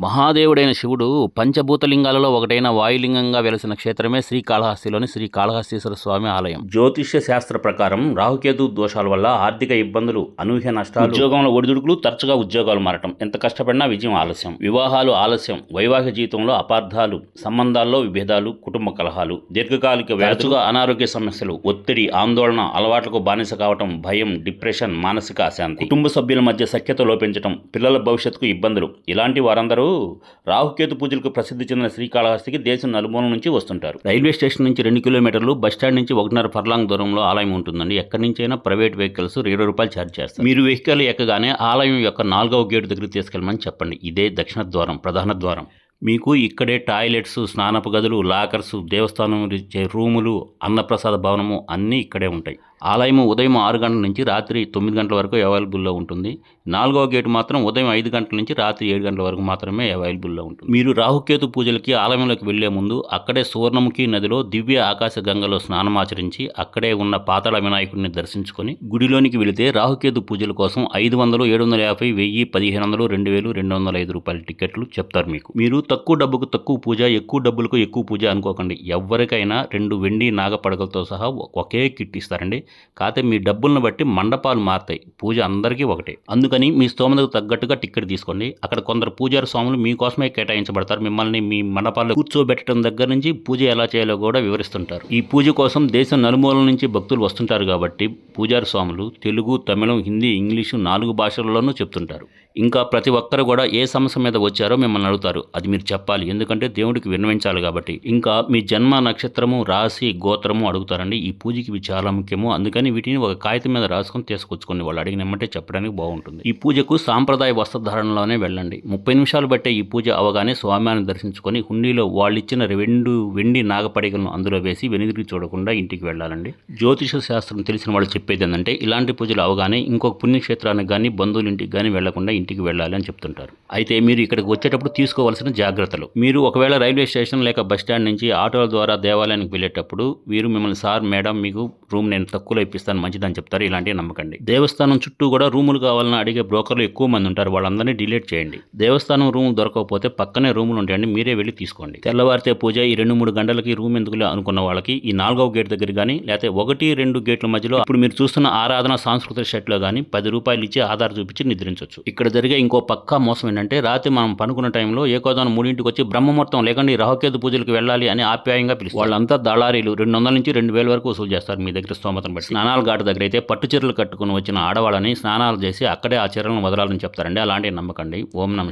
మహాదేవుడైన శివుడు పంచభూతలింగాలలో ఒకటైన వాయులింగంగా వెలసిన క్షేత్రమే శ్రీకాళహస్తిలోని శ్రీ కాళహస్తీశ్వర స్వామి ఆలయం. జ్యోతిష్య శాస్త్ర ప్రకారం రాహుకేతు దోషాల వల్ల ఆర్థిక ఇబ్బందులు అనూహ్య నష్టాలు ఉద్యోగంలో ఒడిదుడుకులు తరచుగా ఉద్యోగాలు మారటం. ఎంత కష్టపడినా విజయం ఆలస్యం. వివాహాలు ఆలస్యం. వైవాహిక జీవితంలో అపార్థాలు సంబంధాల్లో విభేదాలు కుటుంబ కలహాలు దీర్ఘకాలిక వ్యాధుగా అనారోగ్య సమస్యలు ఒత్తిడి ఆందోళన అలవాట్లకు బానిస కావటం భయం డిప్రెషన్ మానసిక అశాంతి. కుటుంబ సభ్యుల మధ్య సఖ్యత లోపించటం పిల్లల భవిష్యత్తుకు ఇబ్బందులు. ఇలాంటి వారందరూ రాహుకేతు పూజలకు ప్రసిద్ధి చెందిన శ్రీకాళహస్తికి దేశం నలుమూల నుంచి వస్తుంటారు. రైల్వే స్టేషన్ నుంచి రెండు కిలోమీటర్లు బస్ స్టాండ్ నుంచి ఒకటిన్నర ఫర్లాంగ్ దూరంలో ఆలయం ఉంటుందండి. ఎక్కడి నుంచైనా ప్రైవేట్ వెహికల్స్ ఇరవై రూపాయలు ఛార్జ్ చేస్తారు. మీరు వెహికల్ ఎక్కగానే ఆలయం యొక్క నాలుగవ గేటు దగ్గరికి తీసుకెళ్ళమని చెప్పండి. ఇదే దక్షిణ ద్వారం ప్రధాన ద్వారం. మీకు ఇక్కడే టాయిలెట్స్ స్నానపు గదులు లాకర్స్ దేవస్థానం ఇచ్చే రూములు అన్నప్రసాద భవనము అన్నీ ఇక్కడే ఉంటాయి. ఆలయం ఉదయం ఆరు గంటల నుంచి రాత్రి తొమ్మిది గంటల వరకు అవైలబుల్లో ఉంటుంది. నాలుగవ గేటు మాత్రం ఉదయం ఐదు గంటల నుంచి రాత్రి ఏడు గంటల వరకు మాత్రమే అవైలబుల్లో ఉంటుంది. మీరు రాహుకేతు పూజలకి ఆలయంలోకి వెళ్ళే ముందు అక్కడే సువర్ణముఖి నదిలో దివ్య ఆకాశ గంగలో స్నానమాచరించి అక్కడే ఉన్న పాతాళ వినాయకుడిని దర్శించుకొని గుడిలోనికి వెళితే రాహుకేతు పూజల కోసం ఐదు వందలు ఏడు వందల యాభై వెయ్యి పదిహేను వందలు రెండు వేలు రెండు వందల ఐదు రూపాయల టికెట్లు చెప్తారు మీకు. మీరు తక్కువ డబ్బుకు తక్కువ పూజ ఎక్కువ డబ్బులకు ఎక్కువ పూజ అనుకోకండి. ఎవరికైనా రెండు వెండి నాగపడకలతో సహా ఒకే కిట్ ఇస్తారండి. కాకపోతే మీ డబ్బులను బట్టి మండపాలు మారుతాయి. పూజ అందరికీ ఒకటే. అందుకని మీ స్తోమతకు తగ్గట్టుగా టిక్కెట్ తీసుకోండి. అక్కడ కొందరు పూజారి స్వాములు మీకోసమే కేటాయించబడతారు. మిమ్మల్ని మీ మండపాల్లో కూర్చోబెట్టడం దగ్గర నుంచి పూజ ఎలా చేయాలో కూడా వివరిస్తుంటారు. ఈ పూజ కోసం దేశం నలుమూలల నుంచి భక్తులు వస్తుంటారు కాబట్టి పూజారి స్వాములు తెలుగు తమిళం హిందీ ఇంగ్లీషు నాలుగు భాషల్లోనూ చెప్తుంటారు. ఇంకా ప్రతి ఒక్కరు కూడా ఏ సమస్య మీద వచ్చారో మిమ్మల్ని అడుగుతారు. అది మీరు చెప్పాలి. ఎందుకంటే దేవుడికి విన్నవించాలి కాబట్టి. ఇంకా మీ జన్మ నక్షత్రము రాశి గోత్రము అడుగుతారండి. ఈ పూజకి ఇవి చాలా ముఖ్యము. అందుకని వీటిని ఒక కాగితం మీద రాసుకొని తీసుకొచ్చుకొని వాళ్ళు అడిగినమ్మంటే చెప్పడానికి బాగుంటుంది. ఈ పూజకు సాంప్రదాయ వస్త్రధారణలోనే వెళ్ళండి. ముప్పై నిమిషాలు బట్టే ఈ పూజ అవగానే స్వామివారిని దర్శించుకొని హుండీలో వాళ్ళు ఇచ్చిన రెండు వెండి నాగపడికలను అందులో వేసి వెనుదిరిగి చూడకుండా ఇంటికి వెళ్ళాలండి. జ్యోతిష శాస్త్రం తెలిసిన వాళ్ళు చెప్పేది ఏంటంటే ఇలాంటి పూజలు అవగానే ఇంకొక పుణ్యక్షేత్రానికి కానీ బంధువుల ఇంటికి కానీ వెళ్ళకుండా ఇంటికి వెళ్ళాలి అని చెప్తుంటారు. అయితే మీరు ఇక్కడికి వచ్చేటప్పుడు తీసుకోవాల్సిన జాగ్రత్తలు. మీరు ఒకవేళ రైల్వే స్టేషన్ లేక బస్ స్టాండ్ నుంచి ఆటోల ద్వారా దేవాలయానికి వెళ్ళేటప్పుడు వీరు మిమ్మల్ని సార్ మేడం మీకు రూమ్ నేను తక్కువలో ఇప్పిస్తాను మంచిదని చెప్తారు. ఇలాంటివి నమ్మకండి. దేవస్థానం చుట్టూ కూడా రూములు కావాలని అడిగే బ్రోకర్లు ఎక్కువ మంది ఉంటారు. వాళ్ళందరినీ డిలీట్ చేయండి. దేవస్థానం రూమ్ దొరకకపోతే పక్కనే రూములు ఉంటాయండి. మీరే వెళ్ళి తీసుకోండి. తెల్లవారితే పూజ ఈ రెండు మూడు గంటలకి రూమ్ ఎందుకులే అనుకున్న వాళ్ళకి ఈ నాలుగవ గేట్ దగ్గర కానీ లేకపోతే ఒకటి రెండు గేట్ల మధ్యలో ఇప్పుడు మీరు చూస్తున్న ఆరాధన సాంస్కృతిక షెట్లో కానీ పది రూపాయలు ఇచ్చి ఆధార్ చూపించి నిద్రించవచ్చు ఇక్కడ జరిగే ఇంకో పక్కా మోసం ఏంటంటే రాత్రి మనం పనుకున్న టైంలో ఏకోదానం మూడింటికి వచ్చి బ్రహ్మముహూర్తం లేకుండా ఈ రాహుకేతు పూజలకు వెళ్ళాలి అని ఆప్యాయంగా పిలుస్తారు. వాళ్ళంతా దళారీలు. రెండు వందల నుంచి రెండు వేల వరకు వసూలు చేస్తారు మీ దగ్గర. దగ్గర స్తోమతను బట్టి. స్నానాల ఘాటు దగ్గర అయితే పట్టు చీరలు కట్టుకుని వచ్చిన ఆడవాళ్ళని స్నానాలు చేసి అక్కడే ఆ చీరలను వదలాలని చెప్తారండి. అలాంటివి నమ్మకండి. ఓం నమ